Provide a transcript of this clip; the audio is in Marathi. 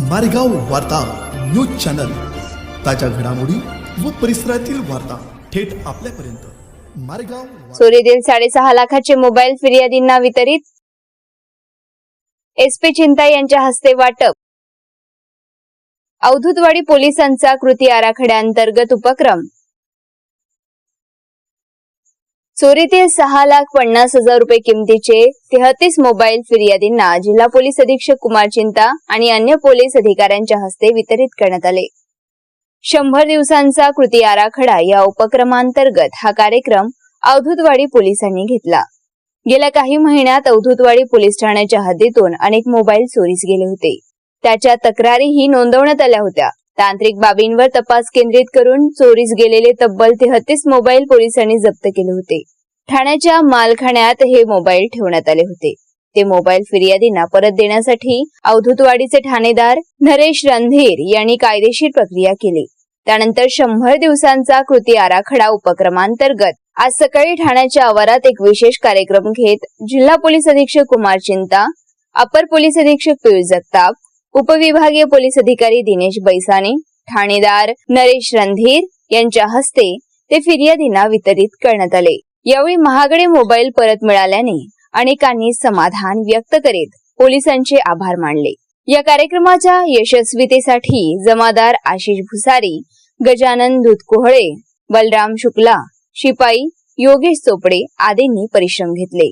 मारेगाव वार्ता न्यूज चॅनल. ताज्या घडामोडी व परिसरातील वार्ता थेट आपल्यापर्यंत. मारेगाव वा- चोरीतील साडेसहा लाखाचे मोबाईल फिर्यादींना वितरित? एस पी चिंता यांच्या हस्ते वाटप. अवधूतवाडी पोलिसांचा कृती आराखड्याअंतर्गत उपक्रम. चोरीतील सहा लाख पन्नास हजार रुपये किमतीचे तेहतीस मोबाईल फिर्यादींना जिल्हा पोलीस अधीक्षक कुमार चिंता आणि अन्य पोलीस अधिकाऱ्यांच्या हस्ते वितरित करण्यात आले. शंभर दिवसांचा कृती आराखडा या उपक्रमांतर्गत हा कार्यक्रम अवधूतवाडी पोलिसांनी घेतला. गेल्या काही महिन्यात अवधूतवाडी पोलीस ठाण्याच्या हद्दीतून अनेक मोबाईल चोरीस गेले होते. त्याच्या तक्रारीही नोंदवण्यात आल्या होत्या. तांत्रिक बाबींवर तपास केंद्रित करून चोरीस गेलेले तब्बल तेहतीस मोबाईल पोलिसांनी जप्त केले होते. ठाण्याच्या मालखान्यात हे मोबाईल ठेवण्यात आले होते. ते मोबाईल फिर्यादींना परत देण्यासाठी अवधूतवाडीचे ठाणेदार नरेश रणधीर यांनी कायदेशीर प्रक्रिया केली. त्यानंतर शंभर दिवसांचा कृती आराखडा उपक्रमांतर्गत आज सकाळी ठाण्याच्या आवारात एक विशेष कार्यक्रम घेत जिल्हा पोलीस अधीक्षक कुमार चिंता अपर पोलीस अधीक्षक पियुष जगताप उपविभागीय पोलीस अधिकारी दिनेश बैसाने ठाणेदार नरेश रणधीर यांच्या हस्ते ते फिर्यादींना वितरित करण्यात आले. यावेळी महागडे मोबाईल परत मिळाल्याने अनेकांनी समाधान व्यक्त करीत पोलिसांचे आभार मानले. या कार्यक्रमाच्या यशस्वीतेसाठी जमादार आशिष भुसारी गजानन दुधकोहळे बलराम शुक्ला शिपाई योगेश चोपडे आदींनी परिश्रम घेतले.